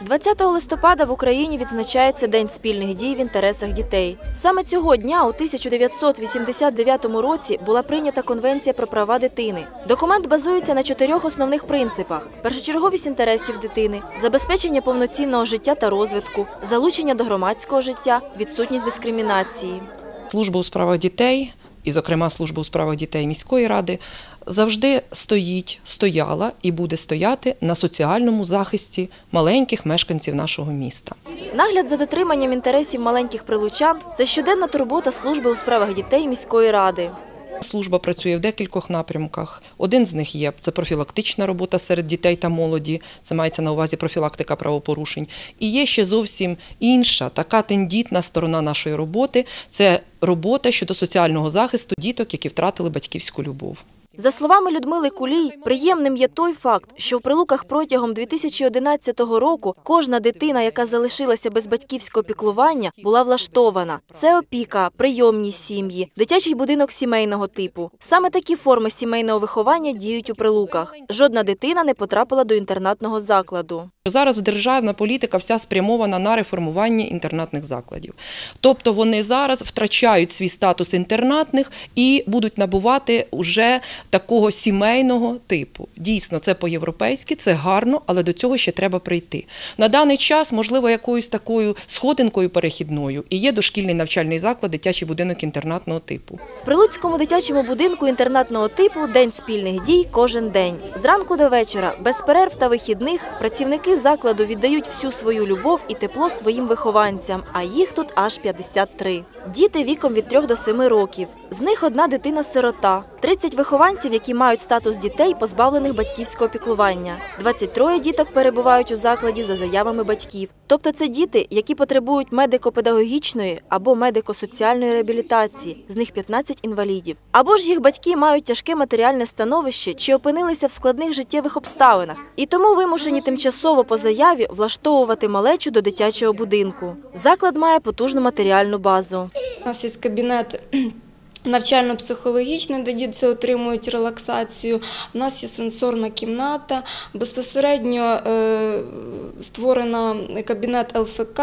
20 листопада в Україні відзначається День спільних дій в інтересах дітей. Саме цього дня у 1989 році була прийнята Конвенція про права дитини. Документ базується на чотирьох основних принципах: першочерговість інтересів дитини, забезпечення повноцінного життя та розвитку, залучення до громадського життя, відсутність дискримінації. Служба у справах дітей, і, зокрема, служба у справах дітей міської ради, завжди стоїть, стояла і буде стояти на соціальному захисті маленьких мешканців нашого міста. Нагляд за дотриманням інтересів маленьких прилучан це щоденна турбота служби у справах дітей міської ради. Служба працює в декількох напрямках. Один з них є це профілактична робота серед дітей та молоді. Це мається на увазі профілактика правопорушень. І є ще зовсім інша, така тендітна сторона нашої роботи це робота щодо соціального захисту діток, які втратили батьківську любов. За словами Людмили Кулій, приємним є той факт, що в прилуках протягом 2011 року кожна дитина, яка залишилася без батьківського піклування, була влаштована. Це опіка, прийомні сім'ї, дитячий будинок сімейного типу. Саме такі форми сімейного виховання діють у прилуках. Жодна дитина не потрапила до інтернатного закладу. Зараз державна політика вся спрямована на реформування інтернатних закладів. Тобто вони зараз втрачають свій статус інтернатних і будуть набувати уже такого сімейного типу. Дійсно, це по-європейськи, це гарно, але до цього ще треба прийти. На даний час, можливо, якоюсь такою сходинкою перехідною і є дошкільний навчальний заклад, дитячий будинок інтернатного типу. В Прилуцькому дитячому будинку інтернатного типу день спільних дій кожен день. Зранку до вечора, без перерв та вихідних, працівники закладу віддають всю свою любов і тепло своїм вихованцям, а їх тут аж 53. Діти віком від 3 до 7 років. З них одна дитина-сирота, 30 вихованців, які мають статус дітей, позбавлених батьківського піклування. 23 діток перебувають у закладі за заявами батьків. Тобто це діти, які потребують медико-педагогічної або медико-соціальної реабілітації, з них 15 інвалідів. Або ж їх батьки мають тяжке матеріальне становище чи опинилися в складних життєвих обставинах, і тому вимушені тимчасово по заяві влаштовувати малечу до дитячого будинку. Заклад має потужну матеріальну базу. У нас є кабінет навчально-психологічний, де діти отримують релаксацію. У нас є сенсорна кімната, безпосередньо е, створено кабінет ЛФК,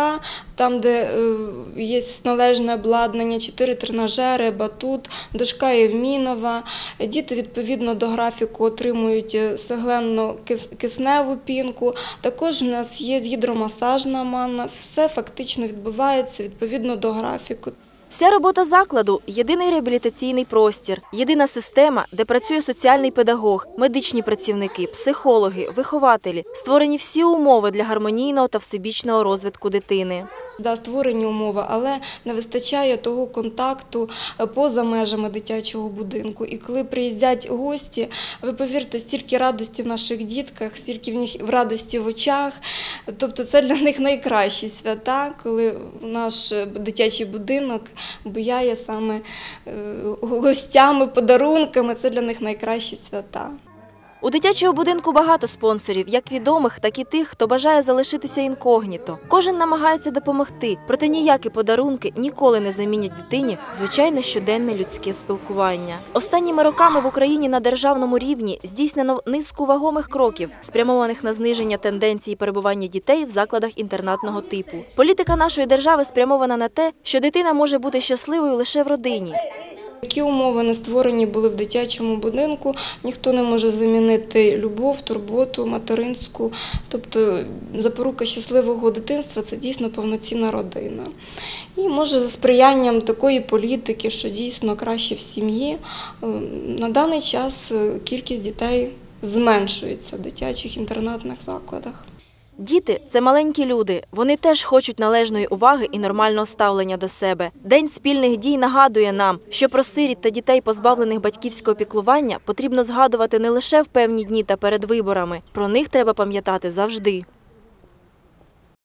там, де е, є належне обладнання, чотири тренажери, батут, дошка Євмінова. Діти відповідно до графіку отримують сегленну кисневу пінку. Також у нас є гідромасажна манна. Все фактично відбувається відповідно до графіку. Вся робота закладу єдиний реабілітаційний простір, єдина система, де працює соціальний педагог, медичні працівники, психологи, вихователі. Створені всі умови для гармонійного та всебічного розвитку дитини. Да, створені умови, але не вистачає того контакту е, поза межами дитячого будинку. І коли приїздять гості, ви повірте, стільки радості в наших дітках, стільки в них в радості в очах. Тобто це для них найкращі свята, коли наш дитячий будинок буяє саме е, гостями, подарунками. Це для них найкращі свята. У дитячого будинку багато спонсорів, як відомих, так і тих, хто бажає залишитися інкогніто. Кожен намагається допомогти, проте ніякі подарунки ніколи не замінять дитині звичайне щоденне людське спілкування. Останніми роками в Україні на державному рівні здійснено низку вагомих кроків, спрямованих на зниження тенденції перебування дітей в закладах інтернатного типу. Політика нашої держави спрямована на те, що дитина може бути щасливою лише в родині. Які умови не створені були в дитячому будинку, ніхто не може замінити любов, турботу, материнську. Тобто запорука щасливого дитинства це дійсно повноцінна родина. І може за сприянням такої політики, що дійсно краще в сім'ї, е, на даний час е, кількість дітей зменшується в дитячих інтернатних закладах. Діти це маленькі люди. Вони теж хочуть належної уваги і нормального ставлення до себе. День спільних дій нагадує нам, що про сиріт та дітей, позбавлених батьківського піклування, потрібно згадувати не лише в певні дні та перед виборами. Про них треба пам'ятати завжди.